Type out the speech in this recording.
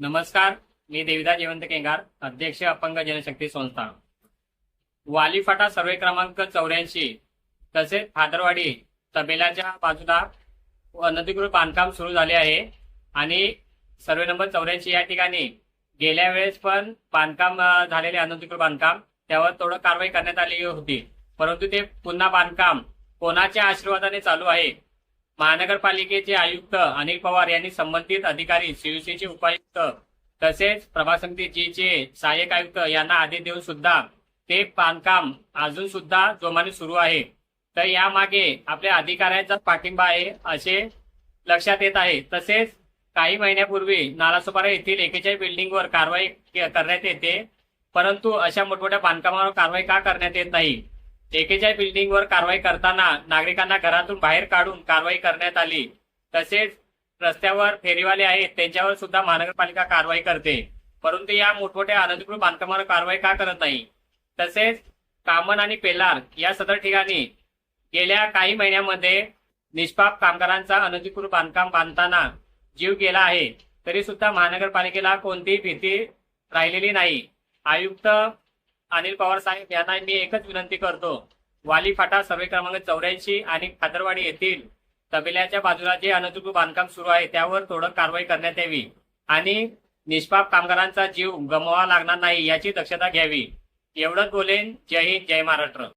नमस्कार मी देविदा जयवंत केंगार अध्यक्ष अपंग जनशक्ती संस्था. वाली फाटा सर्वे क्रमांक चौऱ्याऐंशी तसेच फादरवाडी तबेलाच्या बाजूला अनधिकृत बांधकाम सुरू झाले आहे आणि सर्वे नंबर चौऱ्याऐंशी या ठिकाणी गेल्या वेळेस पण बांधकाम झालेले अनधिकृत बांधकाम त्यावर थोडं कारवाई करण्यात आली होती. परंतु ते पुन्हा बांधकाम कोणाच्या आशीर्वादाने चालू आहे महानगरपालिकेचे आयुक्त अनिल पवार यांनी संबंधित अधिकारी शिवसेनेचे उपायुक्त तसेच प्रभाग चे सहाय्यक आयुक्त यांना आदेश देऊन सुद्धा ते बांधकाम अजून सुद्धा जोमाने सुरू आहे. तर यामागे आपल्या अधिकाऱ्यांचा पाठिंबा आहे असे लक्षात येत आहे. तसेच काही महिन्यापूर्वी नालासोपारा येथील एकेचाळीस बिल्डिंगवर कारवाई करण्यात येते परंतु अशा मोठमोठ्या बांधकामावर कारवाई का करण्यात येत नाही? एकेच्या बिल्डिंगवर कारवाई करताना नागरिकांना घरातून बाहेर काढून कारवाई करण्यात आली. तसेच रस्त्यावर फेरीवाले आहेत त्यांच्यावर सुद्धा महानगरपालिका कारवाई करते. परंतु या मोठमोठ्या अनधिकृत बांधकामावर कारवाई का करत नाही? तसेच कामन आणि पेलार या सदर ठिकाणी गेल्या काही महिन्यामध्ये निष्पाप कामगारांचा अनधिकृत बांधकाम बांधताना जीव गेला आहे. तरी सुद्धा महानगरपालिकेला कोणतीही भीती राहिलेली नाही. आयुक्त अनिल पवार साहेब यांना मी एकच विनंती करतो. वाली फाटा सर्वे क्रमांक चौऱ्याऐंशी आणि खादरवाडी येथील तबेल्याच्या बाजूला जे अनधिकृत बांधकाम सुरू आहे त्यावर थोडं कारवाई करण्यात यावी आणि निष्पाप कामगारांचा जीव गमवावा लागणार नाही याची दक्षता घ्यावी. एवढंच बोलेन. जय हिंद जय महाराष्ट्र.